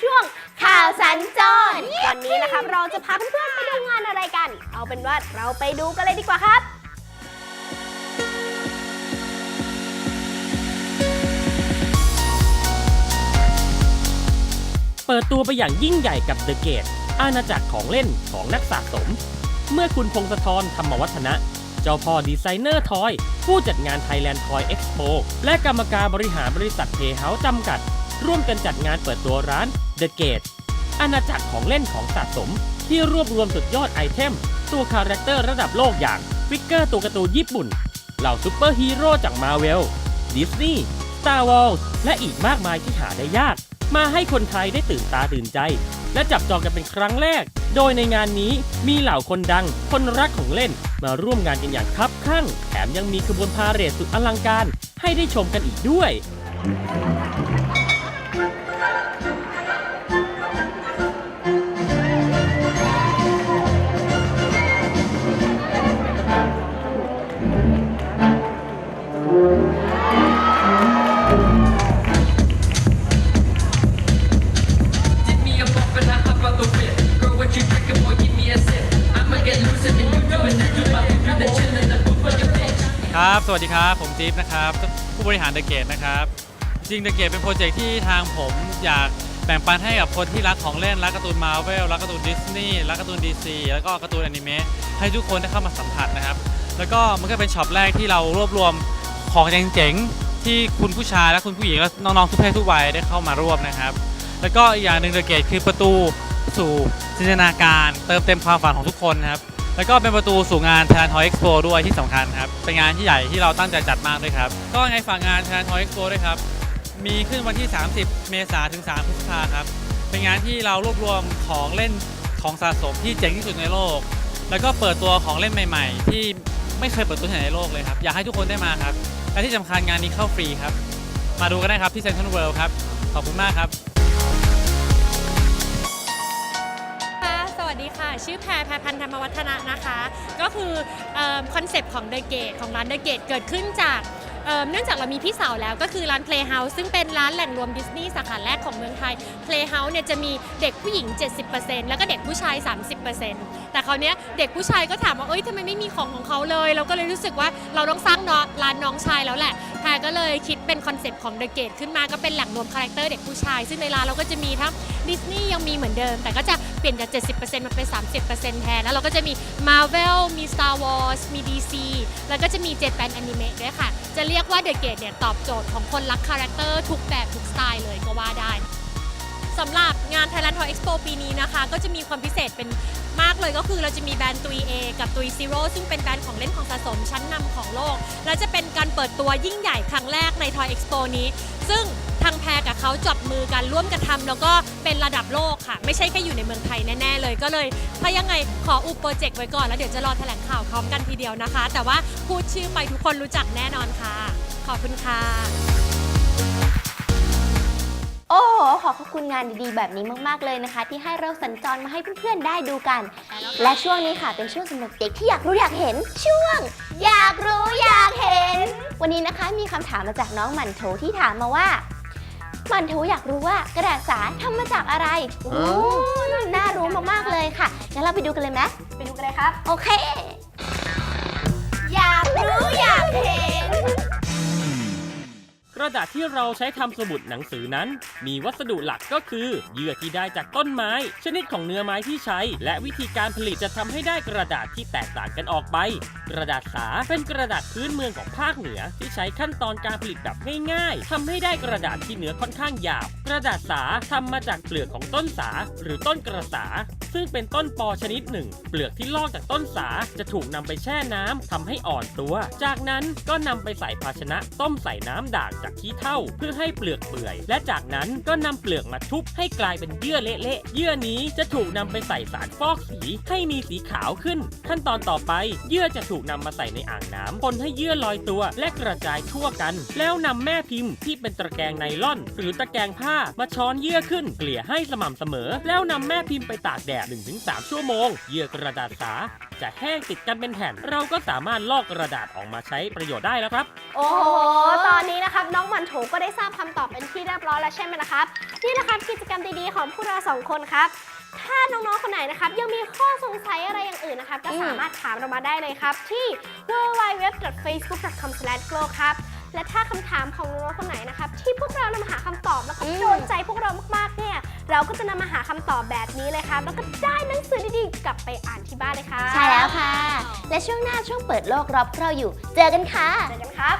ช่วงข่าวสัญจรวันนี้นะครับเราจะพาเพื่อนๆไปดูงานอะไรกัน เอาเป็นว่าเราไปดูกันเลยดีกว่าครับเปิดตัวไปอย่างยิ่งใหญ่กับ The Gate อาณาจักรของเล่นของนักสะสม เมื่อคุณพงศธรธรรมวัฒนะ เจ้าพ่อดีไซเนอร์ทอย ผู้จัดงาน Thailand Toy Expo และกรรมการบริหารบริษัทเพเฮาจำกัด ร่วมกันจัดงานเปิดตัวร้าน The Gate อาณาจักรของเล่นของสะสม ที่รวบรวมสุดยอดไอเทม ตัวคาแรคเตอร์ระดับโลกอย่าง ฟิกเกอร์ตัวการ์ตูนญี่ปุ่น เหล่าซูเปอร์ฮีโร่จากมาเวลดิสนีย์ Star Wars และอีกมากมายที่หาได้ยาก มาให้คนไทยได้ตื่นตาตื่นใจ และจับจองกันเป็นครั้งแรก โดยในงานนี้มีเหล่าคนดัง คนรักของเล่น มาร่วมงานกันอย่างคับข้างแถมยังมีขบวนพาเหรดสุดอลังการ ให้ได้ชมกันอีกด้วย ครับ สวัสดีครับ ผมจิ๊บนะครับ ผู้บริหารเดอะเกตนะครับ จริงเดอะเกตเป็นโปรเจกต์ที่ทางผมอยากแบ่งปันให้กับคนที่รักของเล่น รักการ์ตูนมาเวล รักการ์ตูนดิสนีย์ รักการ์ตูนดีซีแล้วก็การ์ตูนอนิเมะ ให้ทุกคนได้เข้ามาสัมผัสนะครับ แล้วก็มันก็เป็นช็อปแรกที่เรารวบรวมของเจ๋งๆที่คุณผู้ชายและคุณผู้หญิงและน้องๆทุกเพศทุกวัยได้เข้ามาร่วมนะครับ แล้วก็อีกอย่างหนึ่งเดอะเกตคือประตูสู่จินตนาการ เติมเต็มความฝันของทุกคนนะครับ แล้วก็เป็นประตูสู่งาน Thailand Toy Expo ด้วยที่สำคัญครับ เป็นงานที่ใหญ่ที่เราตั้งใจจัดมากด้วยครับ ก็ยังไงฝากงาน Thailand Toy Expo ด้วยครับ มีขึ้นวันที่ 30 เมษายนถึง 3 พฤษภาครับ เป็นงานที่เรารวบรวมของเล่นของสะสมที่เจ๋งที่สุดในโลก แล้วก็เปิดตัวของเล่นใหม่ ๆ ที่ไม่เคยเปิดตัวที่ไหนในโลกเลยครับ อยากให้ทุกคนได้มาครับ และที่สำคัญงานนี้เข้าฟรีครับ มาดูกันได้ครับที่เซ็นทรัลเวิลด์ครับ ขอบคุณมากครับ วัสดีค่ะ ชื่อแพรแพรพันธธรรมวัฒนะนะคะ ก็คือคอนเซปต์ของ The Gate ของร้าน The Gate เกิดขึ้นจากเนื่องจากเรามีพี่สาวแล้วก็คือร้าน Playhouse ซึ่งเป็นร้านแหล่งรวมดิสนีย์สาขาแรกของเมืองไทย Playhouse เนี่ยจะมีเด็กผู้หญิง 70%แล้วก็เด็กผู้ชาย 30%แต่คราวนี้เด็กผู้ชายก็ถามว่าเอ้ยทำไมไม่มีของของเขาเลย เราก็เลยรู้สึกว่าเราต้องสร้างร้านน้องชายแล้วแหละ แพรก็เลยคิดเป็นคอนเซปต์ของเดอะเกตขึ้นมาก็เป็นแหล่งรวมคาแรคเตอร์เด็กผู้ชาย ซึ่งในร้านเราก็จะมีทั้งดิสนีย์ยังมีเหมือนเดิม แต่ก็จะเปลี่ยนจาก 70%มาเป็น 30%แทน แล้วเราก็จะมี Marvel มี Star Wars มี DC แล้วก็จะมี Japan Anime ด้วยค่ะ จะเรียกว่า The Gate เนี่ยตอบโจทย์ของคนรักคาแรคเตอร์ทุกแบบทุกสไตล์เลยก็ว่าได้ สำหรับงาน Thailand Toy Expo ปีนี้นะคะ ก็จะมีความพิเศษเป็นมากเลยก็คือเราจะมีแบรนด์ตุย A กับตุย Zero ซึ่งเป็นแบรนด์ของเล่นของสะสมชั้นนำของโลก และจะเป็นการเปิดตัวยิ่งใหญ่ครั้งแรกใน Toy Expo นี้ ซึ่งทางแพรกับเขาจับมือกันร่วมกันทำแล้วก็เป็นระดับโลกค่ะ ไม่ใช่แค่อยู่ในเมืองไทยแน่ๆเลยก็เลย ถ้ายังไงขออุบโปรเจกต์ไว้ก่อนแล้วเดี๋ยวจะรอแถลงข่าวพร้อมกันทีเดียวนะคะ แต่ว่าพูดชื่อไปทุกคนรู้จักแน่นอนค่ะ ขอบคุณค่ะ โอ้โหขอขอบคุณงานดีๆ แบบนี้มากๆเลยนะคะ ที่ให้เราสัญจรมาให้เพื่อนๆได้ดูกัน และช่วงนี้ค่ะเป็นช่วงสำหรับเด็กที่อยากรู้อยากเห็น ช่วง อยากรู้อยากเห็น วันนี้นะคะมีคำถามมาจากน้องหมันโถที่ถามมาว่าหมันโถอยากรู้ว่ากระดาษสาทำมาจากอะไรโอ้น่ารู้มากๆเลยค่ะงั้นเราไปดูกันเลยไหมไปดูกันเลยครับ โอเค อยากรู้อยากเห็น กระดาษที่เราใช้ทำสมุดหนังสือนั้น มีวัสดุหลักก็คือเยื่อที่ได้จากต้นไม้ ชนิดของเนื้อไม้ที่ใช้ และวิธีการผลิตจะทำให้ได้กระดาษที่แตกต่างกันออกไป กระดาษสาเป็นกระดาษพื้นเมืองของภาคเหนือ ที่ใช้ขั้นตอนการผลิตแบบง่ายๆทำให้ได้กระดาษที่เนื้อค่อนข้างหยาบ กระดาษสาทำมาจากเปลือกของต้นสา หรือต้นกระสา ซึ่งเป็นต้นปอชนิดหนึ่ง เปลือกที่ลอกจากต้นสาจะถูกนำไปแช่น้ำทำให้อ่อนตัว จากนั้นก็นำไปใส่ภาชนะต้มใส่น้ำด่างจากขี้เถ้าเพื่อให้เปลือกเปื่อย และจากนั้นก็นำเปลือกมาทุบให้กลายเป็นเยื่อเละๆเยื่อนี้จะถูกนำไปใส่สารฟอกสีให้มีสีขาวขึ้น ขั้นตอนต่อไปเยื่อจะถูกนำมาใส่ในอ่างน้ำคนให้เยื่อลอยตัวและกระจายทั่วกัน แล้วนำแม่พิมพ์ที่เป็นตะแกรงไนล่อน หรือตะแกรงผ้ามาช้อนเยื่อขึ้นเกลี่ยให้สม่ำเสมอ แล้วนำแม่พิมพ์ไปตากแดด 1-3 ชั่วโมง เยื่อกระดาษสา จะแห้งติดกันเป็นแผ่น เราก็สามารถลอกกระดาษออกมาใช้ประโยชน์ได้แล้วครับ โอ้โห ตอนนี้นะครับน้องมันโถโถก็ได้ทราบคำตอบเป็นที่เรียบร้อยแล้วใช่ไหมล่ะครับ นี่นะครับกิจกรรมดีๆของพวกเราสองคนครับ ถ้าน้องๆคนไหนนะครับ ยังมีข้อสงสัยอะไรอย่างอื่นนะครับ ก็อืมสามารถถามเรามาได้เลยครับที่ www.facebook.com/glow ครับและถ้าคำถามของน้องๆคนไหนนะครับที่พวกเรานำมาหาคำตอบแล้วก็โดนใจพวกเรามากๆเนี่ย เราก็จะนำมาหาคำตอบแบบนี้เลยครับแล้วก็ได้หนังสือดีๆกลับไปอ่านที่บ้านเลยครับใช่แล้วค่ะ และช่วงหน้าช่วงเปิดโลกรอบเราอยู่ เจอกันค่ะ เจอกันครับ